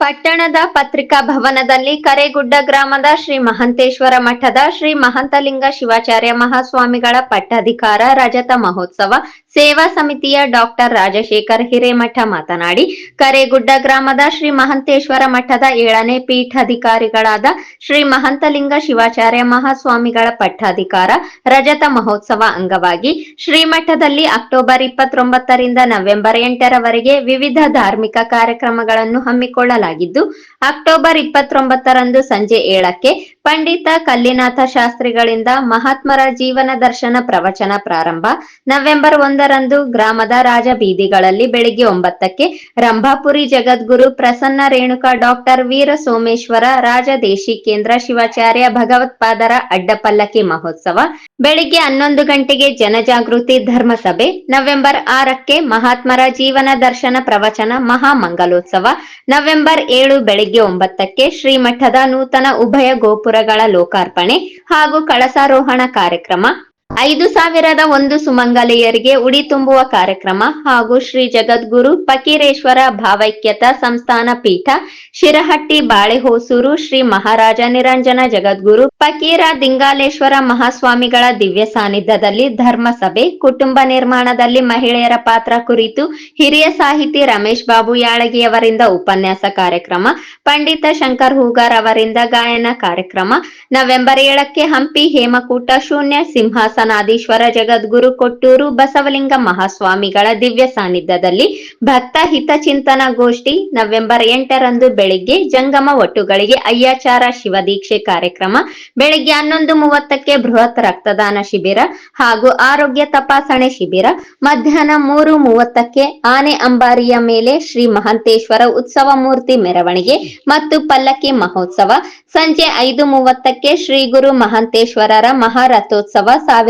ಪಟ್ಟಣದ ಪತ್ರಿಕಾ ಭವನದಲ್ಲಿ ಕರೆಗುಡ್ಡ ಗ್ರಾಮದ ಶ್ರೀ ಮಹಂತೇಶ್ವರ ಮಠದ ಶ್ರೀ ಮಹಂತಲಿಂಗ ಶಿವಾಚಾರ್ಯ ಮಹಾಸ್ವಾಮಿಗಳ ಪಟ್ಟಾಧಿಕಾರ ರಜತ ಮಹೋತ್ಸವ ಸೇವಾ ಸಮಿತಿಯ ಡಾಕ್ಟರ್ ರಾಜಶೇಖರ್ ಹಿರೇಮಠ ಮಾತನಾಡಿ, ಕರೆಗುಡ್ಡ ಗ್ರಾಮದ ಶ್ರೀ ಮಹಂತೇಶ್ವರ ಮಠದ ಏಳನೇ ಪೀಠಾಧಿಕಾರಿಗಳಾದ ಶ್ರೀ ಮಹಂತಲಿಂಗ ಶಿವಾಚಾರ್ಯ ಮಹಾಸ್ವಾಮಿಗಳ ಪಟ್ಟಾಧಿಕಾರ ರಜತ ಮಹೋತ್ಸವ ಅಂಗವಾಗಿ ಶ್ರೀಮಠದಲ್ಲಿ ಅಕ್ಟೋಬರ್ ಇಪ್ಪತ್ತೊಂಬತ್ತರಿಂದ ನವೆಂಬರ್ ಎಂಟರವರೆಗೆ ವಿವಿಧ ಧಾರ್ಮಿಕ ಕಾರ್ಯಕ್ರಮಗಳನ್ನು ಹಮ್ಮಿಕೊಳ್ಳಲಾಗಿದ್ದು ಅಕ್ಟೋಬರ್ ಇಪ್ಪತ್ತೊಂಬತ್ತರಂದು ಸಂಜೆ ಏಳಕ್ಕೆ ಪಂಡಿತ ಕಲ್ಲಿನಾಥ ಶಾಸ್ತ್ರಿಗಳಿಂದ ಮಹಾತ್ಮರ ಜೀವನ ದರ್ಶನ ಪ್ರವಚನ ಪ್ರಾರಂಭ. ನವೆಂಬರ್ ಒಂದರಂದು ಗ್ರಾಮದ ರಾಜ ಬೀದಿಗಳಲ್ಲಿ ಬೆಳಿಗ್ಗೆ ಒಂಬತ್ತಕ್ಕೆ ರಂಭಾಪುರಿ ಜಗದ್ಗುರು ಪ್ರಸನ್ನ ರೇಣುಕಾ ಡಾಕ್ಟರ್ ವೀರ ಸೋಮೇಶ್ವರ ರಾಜದೇಶಿ ಕೇಂದ್ರ ಶಿವಾಚಾರ್ಯ ಭಗವತ್ಪಾದರ ಅಡ್ಡಪಲ್ಲಕ್ಕಿ ಮಹೋತ್ಸವ. ಬೆಳಿಗ್ಗೆ ಹನ್ನೊಂದು ಗಂಟೆಗೆ ಜನಜಾಗೃತಿ ಧರ್ಮಸಭೆ. ನವೆಂಬರ್ ಆರಕ್ಕೆ ಮಹಾತ್ಮರ ಜೀವನ ದರ್ಶನ ಪ್ರವಚನ ಮಹಾಮಂಗಲೋತ್ಸವ. ನವೆಂಬರ್ ಏಳು ಬೆಳಿಗ್ಗೆ ಒಂಬತ್ತಕ್ಕೆ ಶ್ರೀಮಠದ ನೂತನ ಉಭಯ ಗೋಪುರಗಳ ಲೋಕಾರ್ಪಣೆ ಹಾಗೂ ಕಳಸಾರೋಹಣ ಕಾರ್ಯಕ್ರಮ ಐದು ಸಾವಿರದ ಒಂದು ಸುಮಂಗಲೆಯರಿಗೆ ಉಡಿ ತುಂಬುವ ಕಾರ್ಯಕ್ರಮ ಹಾಗೂ ಶ್ರೀ ಜಗದ್ಗುರು ಫಕೀರೇಶ್ವರ ಭಾವೈಕ್ಯತಾ ಸಂಸ್ಥಾನ ಪೀಠ ಶಿರಹಟ್ಟಿ ಬಾಳೆಹೊಸೂರು ಶ್ರೀ ಮಹಾರಾಜ ನಿರಂಜನ ಜಗದ್ಗುರು ಫಕೀರ ದಿಂಗಾಲೇಶ್ವರ ಮಹಾಸ್ವಾಮಿಗಳ ದಿವ್ಯ ಸಾನ್ನಿಧ್ಯದಲ್ಲಿ ಧರ್ಮಸಭೆ, ಕುಟುಂಬ ನಿರ್ಮಾಣದಲ್ಲಿ ಮಹಿಳೆಯರ ಪಾತ್ರ ಕುರಿತು ಹಿರಿಯ ಸಾಹಿತಿ ರಮೇಶ್ ಬಾಬು ಯಾಳಗಿಯವರಿಂದ ಉಪನ್ಯಾಸ ಕಾರ್ಯಕ್ರಮ, ಪಂಡಿತ ಶಂಕರ್ ಹೂಗಾರ್ ಅವರಿಂದ ಗಾಯನ ಕಾರ್ಯಕ್ರಮ, ನವೆಂಬರ್ ಏಳಕ್ಕೆ ಹಂಪಿ ಹೇಮಕೂಟ ಶೂನ್ಯ ಸಿಂಹಾಸನಾಧೀಶ್ವರ ಜಗದ್ಗುರು ಕೊಟ್ಟೂರು ಬಸವಲಿಂಗ ಮಹಾಸ್ವಾಮಿಗಳ ದಿವ್ಯ ಸಾನ್ನಿಧ್ಯದಲ್ಲಿ ಭಕ್ತ ಹಿತಚಿಂತನ ಗೋಷ್ಠಿ ನವೆಂಬರ್ ಎಂಟರಂದು ಬೆಳಿಗ್ಗೆ ಜಂಗಮ ಒಟ್ಟುಗಳಿಗೆ ಅಯ್ಯಾಚಾರ ಶಿವದೀಕ್ಷೆ ಕಾರ್ಯಕ್ರಮ, ಬೆಳಿಗ್ಗೆ ಹನ್ನೊಂದು ಮೂವತ್ತಕ್ಕೆ ಬೃಹತ್ ರಕ್ತದಾನ ಶಿಬಿರ ಹಾಗೂ ಆರೋಗ್ಯ ತಪಾಸಣೆ ಶಿಬಿರ, ಮಧ್ಯಾಹ್ನ ಮೂರು ಮೂವತ್ತಕ್ಕೆ ಆನೆ ಅಂಬಾರಿಯ ಮೇಲೆ ಶ್ರೀ ಮಹಂತೇಶ್ವರ ಉತ್ಸವ ಮೂರ್ತಿ ಮೆರವಣಿಗೆ ಮತ್ತು ಪಲ್ಲಕ್ಕಿ ಮಹೋತ್ಸವ, ಸಂಜೆ ಐದು ಮೂವತ್ತಕ್ಕೆ ಶ್ರೀ ಗುರು ಮಹಂತೇಶ್ವರರ ಮಹಾರಥೋತ್ಸವ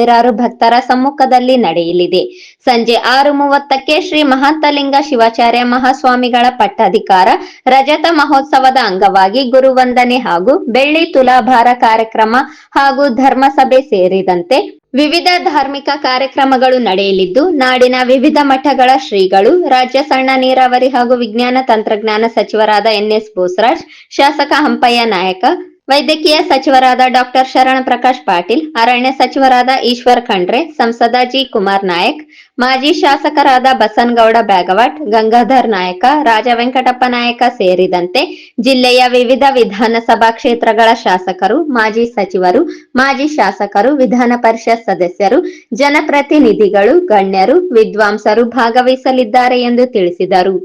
ಸಾವಿರಾರು ಭಕ್ತರ ಸಮ್ಮುಖದಲ್ಲಿ ನಡೆಯಲಿದೆ. ಸಂಜೆ ಆರು ಮೂವತ್ತಕ್ಕೆ ಶ್ರೀ ಮಹಾಂತಲಿಂಗ ಶಿವಾಚಾರ್ಯ ಮಹಾಸ್ವಾಮಿಗಳ ಪಟ್ಟಾಧಿಕಾರ, ರಜತ ಮಹೋತ್ಸವದ ಅಂಗವಾಗಿ ಗುರುವಂದನೆ ಹಾಗೂ ಬೆಳ್ಳಿ ತುಲಾಭಾರ ಕಾರ್ಯಕ್ರಮ ಹಾಗೂ ಧರ್ಮಸಭೆ ಸೇರಿದಂತೆ ವಿವಿಧ ಧಾರ್ಮಿಕ ಕಾರ್ಯಕ್ರಮಗಳು ನಡೆಯಲಿದ್ದು, ನಾಡಿನ ವಿವಿಧ ಮಠಗಳ ಶ್ರೀಗಳು, ರಾಜ್ಯ ಸಣ್ಣ ನೀರಾವರಿ ಹಾಗೂ ವಿಜ್ಞಾನ ತಂತ್ರಜ್ಞಾನ ಸಚಿವರಾದ ಎನ್ ಎಸ್ ಬೋಸರಾಜ್, ಶಾಸಕ ಹಂಪಯ್ಯ ನಾಯಕ ವೈದ್ಯಕೀಯ ಸಚಿವರಾದ ಡಾಕ್ಟರ್ ಶರಣ ಪ್ರಕಾಶ್ ಪಾಟೀಲ್, ಅರಣ್ಯ ಸಚಿವರಾದ ಈಶ್ವರ್ ಖಂಡ್ರೆ, ಸಂಸದ ಜಿ ಕುಮಾರ್ ನಾಯಕ್, ಮಾಜಿ ಶಾಸಕರಾದ ಬಸನ್ಗೌಡ ಬ್ಯಾಗವಾಟ್, ಗಂಗಾಧರ್ ನಾಯಕ ರಾಜ ವೆಂಕಟಪ್ಪ ನಾಯಕ ಸೇರಿದಂತೆ ಜಿಲ್ಲೆಯ ವಿವಿಧ ವಿಧಾನಸಭಾ ಕ್ಷೇತ್ರಗಳ ಶಾಸಕರು, ಮಾಜಿ ಸಚಿವರು, ಮಾಜಿ ಶಾಸಕರು, ವಿಧಾನ ಪರಿಷತ್ ಸದಸ್ಯರು, ಜನಪ್ರತಿನಿಧಿಗಳು, ಗಣ್ಯರು, ವಿದ್ವಾಂಸರು ಭಾಗವಹಿಸಲಿದ್ದಾರೆ ಎಂದು ತಿಳಿಸಿದರು.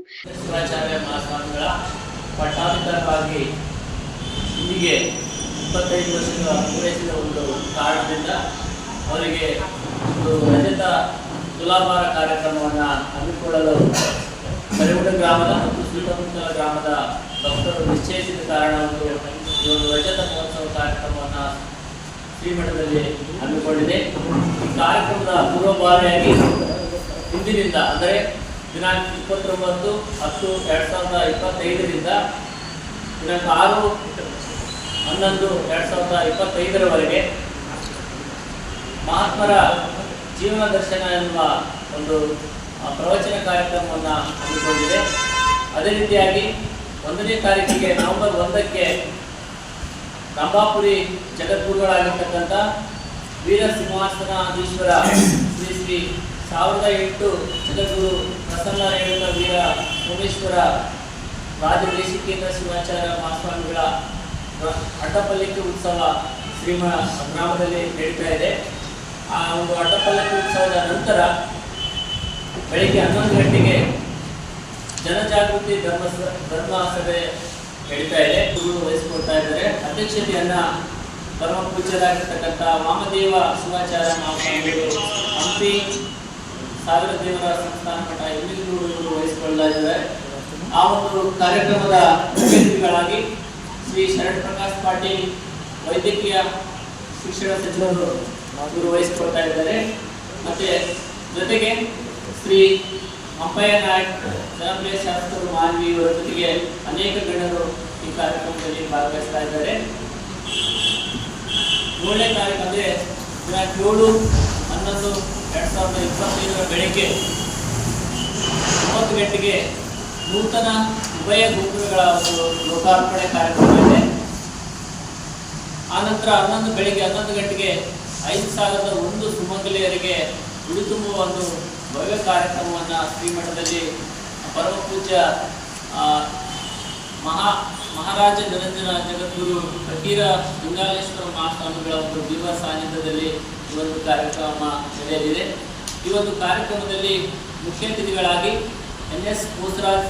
ಮಹಾಸ್ವಾಮಿಗಳ ಇಪ್ಪತ್ತೈದು ವರ್ಷಗಳ ಪೂರೈಸಿದ ಒಂದು ಕಾರಣದಿಂದ ಅವರಿಗೆ ಒಂದು ರಜತ ತುಲಾಭಾರ ಕಾರ್ಯಕ್ರಮವನ್ನು ಹಮ್ಮಿಕೊಳ್ಳಲು ಕರಿಗುಡ ಗ್ರಾಮದ ಮತ್ತು ಸುತ್ತಮುತ್ತಲ ಗ್ರಾಮದ ಭಕ್ತರು ನಿಶ್ಚಯಿಸಿದ ಕಾರಣ ಒಂದು ಈ ಒಂದು ರಜತ ಮಹೋತ್ಸವ ಕಾರ್ಯಕ್ರಮವನ್ನು ಶ್ರೀಮಠದಲ್ಲಿ ಹಮ್ಮಿಕೊಂಡಿದೆ. ಈ ಕಾರ್ಯಕ್ರಮದ ಪೂರ್ವಭಾವಿಯಾಗಿ ಇಂದಿನಿಂದ, ಅಂದರೆ ದಿನಾಂಕ ಇಪ್ಪತ್ತೊಂಬತ್ತು ಹತ್ತು ಎರಡು ಸಾವಿರದ ಇಪ್ಪತ್ತೈದರಿಂದ ದಿನಾಂಕ ಆರು ಹನ್ನೊಂದು, ಎರಡ್ ಸಾವಿರದ ಇಪ್ಪತ್ತೈದರವರೆಗೆ ಮಹಾತ್ಮರ ಜೀವನ ದರ್ಶನ ಎನ್ನುವ ಒಂದು ಪ್ರವಚನ ಕಾರ್ಯಕ್ರಮವನ್ನು ಹಮ್ಮಿಕೊಂಡಿದೆ. ಅದೇ ರೀತಿಯಾಗಿ ಒಂದನೇ ತಾರೀಕಿಗೆ ನವೆಂಬರ್ ಒಂದಕ್ಕೆ ರಂಭಾಪುರಿ ಜಗದ್ಗುರುಗಳಾಗಿರ್ತಕ್ಕಂಥ ವೀರ ಸಿಂಹಾಸನಾಧೀಶ್ವರ ಶ್ರೀ ಶ್ರೀ ಸಾವಿರದ ಎಂಟು ಜಗದ್ಗುರು ಪ್ರಸನ್ನ ವೀರ ಸೋಮೇಶ್ವರ ರಾಜದೇಶಿಕೇಂದ್ರ ಶಿವಾಚಾರ್ಯ ಮಹಾಸ್ವಾಮಿಗಳ ಅಡ್ಡಪಲ್ಲಕ್ಕಿ ಉತ್ಸವ ಶ್ರೀಮ ಗ್ರಾಮದಲ್ಲಿ ನಡೀತಾ ಇದೆ. ಆ ಒಂದು ಅಡ್ಡಪಲ್ಲಕ್ಕಿ ಉತ್ಸವದ ನಂತರ ಬೆಳಿಗ್ಗೆ ಹನ್ನೊಂದು ಗಂಟೆಗೆ ಜನಜಾಗೃತಿ ಧರ್ಮ ಧರ್ಮ ಸಭೆ ನಡೀತಾ ಇದೆ. ಗುರು ವಹಿಸಿಕೊಡ್ತಾ ಇದ್ದಾರೆ. ಅಧ್ಯಕ್ಷತೆಯನ್ನ ಪರಮ ಪೂಜ್ಯರಾಗಿರ್ತಕ್ಕಂಥ ವಾಮದೇವ ಮಹಾಸ್ವಾಮಿಗಳು, ಹಂಪಿ ಸಾವಿರ ದೇವರ ಸಂಸ್ಥಾನ ಮಠ ಇಲ್ಲಿಂದು ಇವರು ವಹಿಸಿಕೊಳ್ತಾ ಇದ್ದಾರೆ. ಆ ಒಂದು ಕಾರ್ಯಕ್ರಮದ ಪ್ರತಿನಿಧಿಗಳಾಗಿ ಶ್ರೀ ಶರಣ್ ಪ್ರಕಾಶ್ ಪಾಟೀಲ್ ವೈದ್ಯಕೀಯ ಶಿಕ್ಷಣ ಸಚಿವರು ಇವರು ವಹಿಸಿಕೊಳ್ತಾ ಇದ್ದಾರೆ. ಮತ್ತೆ ಜೊತೆಗೆ ಶ್ರೀ ಅಂಪಯ್ಯ ನಾಯಕ್ ಜನಪ್ರಿಯ ಶಾಸಕರು ಮಾನ್ವಿ ಇವರ ಜೊತೆಗೆ ಅನೇಕ ಗಣ್ಯರು ಈ ಕಾರ್ಯಕ್ರಮದಲ್ಲಿ ಭಾಗವಹಿಸ್ತಾ ಇದ್ದಾರೆ. ಏಳನೇ ತಾರೀಕು ಅಂದರೆ ದಿನಾಂಕ ಏಳು ಹನ್ನೊಂದು ಎರಡು ಸಾವಿರದ ಇಪ್ಪತ್ತೈದರ ಬೆಳಗ್ಗೆ ಒಂಬತ್ತು ಗಂಟೆಗೆ ನೂತನ ಉಭಯ ಗುಂಪುಗಳ ಒಂದು ಲೋಕಾರ್ಪಣೆ ಕಾರ್ಯಕ್ರಮ ಇದೆ. ಆನಂತರ ಹನ್ನೊಂದು ಬೆಳಿಗ್ಗೆ ಹನ್ನೊಂದು ಗಂಟೆಗೆ ಐದು ಸಾವಿರದ ಒಂದು ಸುಮಂಗಲಿಯರಿಗೆ ಉಳಿತುಂಬುವ ಒಂದು ಭವ್ಯ ಕಾರ್ಯಕ್ರಮವನ್ನು ಶ್ರೀಮಠದಲ್ಲಿ ಪರಮಪೂಜ್ಯ ಮಹಾ, ಮಹಾರಾಜ ನಿರಂಜನ ಜಗದ್ಗುರು ಫಕೀರ ಲಿಂಗಾಲೇಶ್ವರ ಮಹಾಸ್ವಾಮಿಗಳ ಒಂದು ದಿವ್ಯ ಸಾನ್ನಿಧ್ಯದಲ್ಲಿ ಈ ಕಾರ್ಯಕ್ರಮ ನಡೆಯಲಿದೆ. ಈ ಒಂದು ಕಾರ್ಯಕ್ರಮದಲ್ಲಿ ಮುಖ್ಯ ಅತಿಥಿಗಳಾಗಿ ಎನ್ ಎಸ್ ಬೋಸರಾಜ್,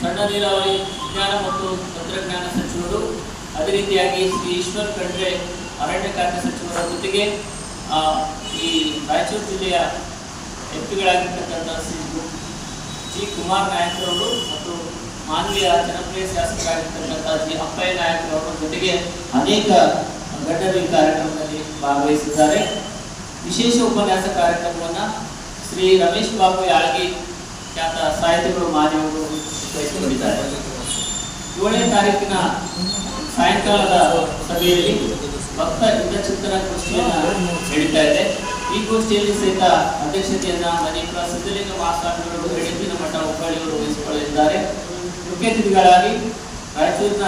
ಸಣ್ಣ ನೀರಾವರಿ ವಿಜ್ಞಾನ ಮತ್ತು ತಂತ್ರಜ್ಞಾನ ಸಚಿವರು, ಅದೇ ರೀತಿಯಾಗಿ ಶ್ರೀ ಈಶ್ವರ್ ಖಂಡ್ರೆ ಅರಣ್ಯ ಖಾತೆ ಸಚಿವರ ಜೊತೆಗೆ ಈ ರಾಯಚೂರು ಜಿಲ್ಲೆಯ ಎಂಪಿಗಳಾಗಿರ್ತಕ್ಕಂಥ ಶ್ರೀ ಜಿ ಕುಮಾರ್ ನಾಯಕರವರು ಮತ್ತು ಮಾನ್ವೀಯ ಜನಪ್ರಿಯ ಶಾಸಕರಾಗಿರ್ತಕ್ಕಂಥ ಜಿ ಅಪ್ಪಯ್ಯ ನಾಯಕರವರ ಜೊತೆಗೆ ಅನೇಕ ಈ ಕಾರ್ಯಕ್ರಮದಲ್ಲಿ ಭಾಗವಹಿಸಿದ್ದಾರೆ. ವಿಶೇಷ ಉಪನ್ಯಾಸ ಕಾರ್ಯಕ್ರಮವನ್ನು ಶ್ರೀ ರಮೇಶ್ ಬಾಬು ಯಾಳಗಿ ಖ್ಯಾತ ಸಾಹಿತಿಗಳು ಮಾನ್ಯವರು ವಹಿಸಿಕೊಂಡಿದ್ದಾರೆ ಏಳನೇ ತಾರೀಕಿನ ಸಾಯಂಕಾಲದ ಸಭೆಯಲ್ಲಿ ಭಕ್ತ ಹಿತಚಿಂತನ ಗೋಷ್ಠಿಯನ್ನು ನಡೀತಾ ಇದೆ. ಈ ಗೋಷ್ಠಿಯಲ್ಲಿ ಸಹಿತ ಅಧ್ಯಕ್ಷತೆಯನ್ನು ಮನೆಯಿಂದ ಸಿದ್ಧಲಿಂಗ ಮಹಾಸ್ವಾಮಿಗಳು ಎಡಂಬಿನ ಮಠ ಹುಬ್ಬಳ್ಳಿಯವರು ವಹಿಸಿಕೊಳ್ಳಲಿದ್ದಾರೆ. ಮುಖ್ಯ ಅತಿಥಿಗಳಾಗಿ ರಾಯಚೂರಿನ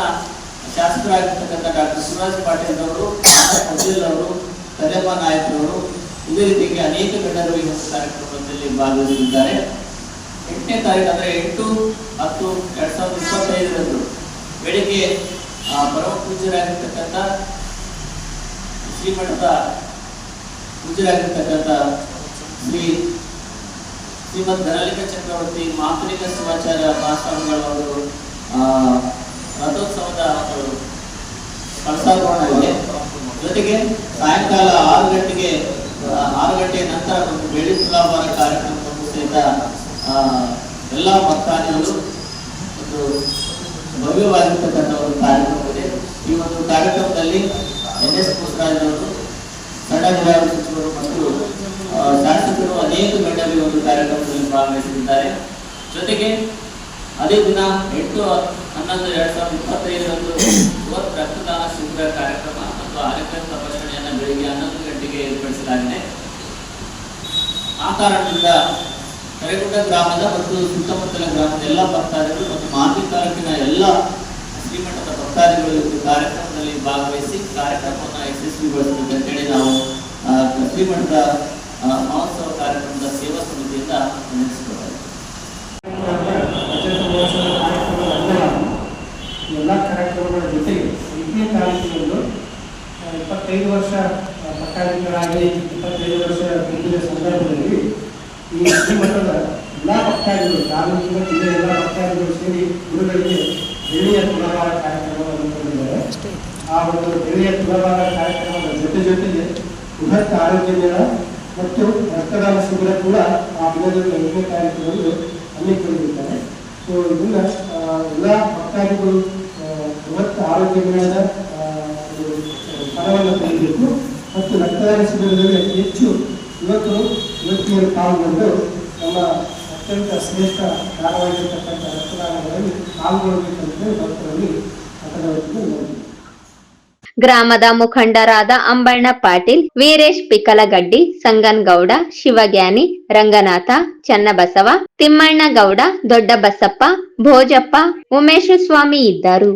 ಶಾಸಕರಾಗಿರ್ತಕ್ಕಂಥ ಡಾಕ್ಟರ್ ಶಿವರಾಜ್ ಪಾಟೀಲ್ ಅವರು ಅಜಿಲ್ ಅವರು ಕದಮ್ಮ ಅವರು ಇದೇ ರೀತಿಯಾಗಿ ಅನೇಕ ಗಣ್ಯರು ಈ ಕಾರ್ಯಕ್ರಮದಲ್ಲಿ ಭಾಗವಹಿಸಲಿದ್ದಾರೆ ಎಂಟನೇ ತಾರೀಕು ಅಂದ್ರೆ ಎಂಟು ಹತ್ತು ಎರಡ್ ಸಾವಿರದ ಇಪ್ಪತ್ತೈದರಂದು ಬೆಳಿಗ್ಗೆ ಪರಮ ಪೂಜ್ಯರಾಗಿರ್ತಕ್ಕಂಥ ಶ್ರೀಮಠದ ಪೂಜ್ಯರಾಗಿರ್ತಕ್ಕಂಥ ಶ್ರೀ ಶ್ರೀಮದ್ ಧನಲಿಂಗ ಚಕ್ರವರ್ತಿ ಮಾತೃಕ ಶಿವಾಚಾರ್ಯ ಮಾಸ್ವಾಮಿಗಳವರು ರಥೋತ್ಸವದ ಒಂದು ಕಳಸಾರೋಹಣ ಜೊತೆಗೆ ಸಾಯಂಕಾಲ ಆರು ಗಂಟೆಗೆ ಆರು ಗಂಟೆಯ ನಂತರ ಒಂದು ಬೆಳ್ಳಿ ತುಲಾಭಾರ ಕಾರ್ಯಕ್ರಮವನ್ನು ಸಹಿತ ಎಲ್ಲ ಭಕ್ತಾದಿಗಳು ಒಂದು ಭವ್ಯವಾಗಿರ್ತಕ್ಕಂಥ ಒಂದು ಕಾರ್ಯಕ್ರಮ ಇದೆ ಈ ಒಂದು ಕಾರ್ಯಕ್ರಮದಲ್ಲಿ ಎನ್ ಎಸ್ ಅವರು ಸಣ್ಣ ಸಚಿವರು ಮತ್ತು ಶಾಸಕರು ಅನೇಕ ಗಣ್ಯರು ಒಂದು ಕಾರ್ಯಕ್ರಮದಲ್ಲಿ ಭಾಗವಹಿಸಲಿದ್ದಾರೆ ಜೊತೆಗೆ ಅದೇ ದಿನ ಎಂಟು ಹನ್ನೊಂದು ಎರಡ್ ಸಾವಿರದ ಇಪ್ಪತ್ತೈದರಂದು ಬೃಹತ್ ರಕ್ತದಾನ ಶಿಬಿರ ಕಾರ್ಯಕ್ರಮ ಮತ್ತು ಆರೋಗ್ಯ ತಪಾಸಣೆಯನ್ನು ಬೆಳಿಗ್ಗೆ ಹನ್ನೊಂದು ಗಂಟೆಗೆ ಏರ್ಪಡಿಸಲಾಗಿದೆ. ಆ ಕಾರಣದಿಂದ ಕರೆಗುಡ್ಡ ಗ್ರಾಮದ ಮತ್ತು ಸುತ್ತಮುತ್ತಲ ಗ್ರಾಮದ ಎಲ್ಲ ಭಕ್ತಾದಿಗಳು ಮತ್ತು ಮಾನ್ವಿ ತಾಲೂಕಿನ ಎಲ್ಲ ಶ್ರೀಮಠದ ಭಕ್ತಾದಿಗಳು ಕಾರ್ಯಕ್ರಮದಲ್ಲಿ ಭಾಗವಹಿಸಿ ಕಾರ್ಯಕ್ರಮವನ್ನು ಯಶಸ್ವಿಗೊಳಿಸಬೇಕು ಅಂತೇಳಿ ನಾವು ಶ್ರೀಮಠದ ಮಹೋತ್ಸವ ಕಾರ್ಯಕ್ರಮದ ಸೇವಾ ಸಮಿತಿಯಿಂದ ಈ ಎಲ್ಲ ಕಾರ್ಯಕ್ರಮಗಳ ಜೊತೆಗೆ ಎಂಟನೇ ತಾರೀಕಿನಂದು ಇಪ್ಪತ್ತೈದು ವರ್ಷ ಭಕ್ತಾದಿಗಳಾಗಿ, ಇಪ್ಪತ್ತೈದು ವರ್ಷ ತುಂಬಿದ ಸಂದರ್ಭದಲ್ಲಿ ಈ ಶ್ರೀಮಠದ ಎಲ್ಲ ಭಕ್ತಾದಿಗಳು ತಾಲೂಕಿನ ಜಿಲ್ಲೆಯ ಎಲ್ಲ ಭಕ್ತಾದಿಗಳು ಸೇರಿ ಗುರುಗಳಿಗೆ ಬೆಳ್ಳಿಯ ತುಲಾಭಾರ ಕಾರ್ಯಕ್ರಮವನ್ನು ಹಮ್ಮಿಕೊಂಡಿದ್ದಾರೆ. ಆ ಒಂದು ಬೆಳೆಯ ತುಲಾಭಾರ ಕಾರ್ಯಕ್ರಮದ ಜೊತೆ ಜೊತೆಗೆ ಬೃಹತ್ ಆರೋಗ್ಯ ಮೇಳ ಮತ್ತು ರಕ್ತದಾನ ಶಿಬಿರ ಕೂಡ ಆ ದಿನದಲ್ಲಿ ಎಂಟನೇ ತಾರೀಕಿನಂದು ಹಮ್ಮಿಕೊಂಡಿದ್ದಾರೆ. ಸೊ ಇದನ್ನ ಎಲ್ಲ ಭಕ್ತಾದಿಗಳು ಬೃಹತ್ ಆರೋಗ್ಯ ಮೇಳದ ಫಲವನ್ನು ಪಡೆಯಬೇಕು. ಮತ್ತು ರಕ್ತದಾನ ಶಿಬಿರದಲ್ಲಿ ಅತಿ ಹೆಚ್ಚು ಯುವಕರು ಯುವತಿಯರು ಪಾಲ್ಗೊಂಡು ನಮ್ಮ ಅತ್ಯಂತ ಶ್ರೇಷ್ಠ ಧಾರವಾಗಿರ್ತಕ್ಕಂಥ ರಕ್ತದಾನಗಳಲ್ಲಿ ಪಾಲ್ಗೊಳ್ಳಬೇಕಂತ ಭಕ್ತರಲ್ಲಿ ಮತದಾರರಿಗೆ ವಿನಂತಿ. ಗ್ರಾಮದ ಮುಖಂಡರಾದ ಅಂಬಣ್ಣ ಪಾಟೀಲ್, ವೀರೇಶ್ ಪಿಕಲಗಡ್ಡಿ ಸಂಗನ್ಗೌಡ ಶಿವಗ್ಯಾನಿ, ರಂಗನಾಥ, ಚನ್ನಬಸವ ತಿಮ್ಮಣ್ಣಗೌಡ ದೊಡ್ಡಬಸಪ್ಪ ದೊಡ್ಡ ಬಸಪ್ಪ ಭೋಜಪ್ಪ ಉಮೇಶ ಸ್ವಾಮಿ ಇದ್ದರು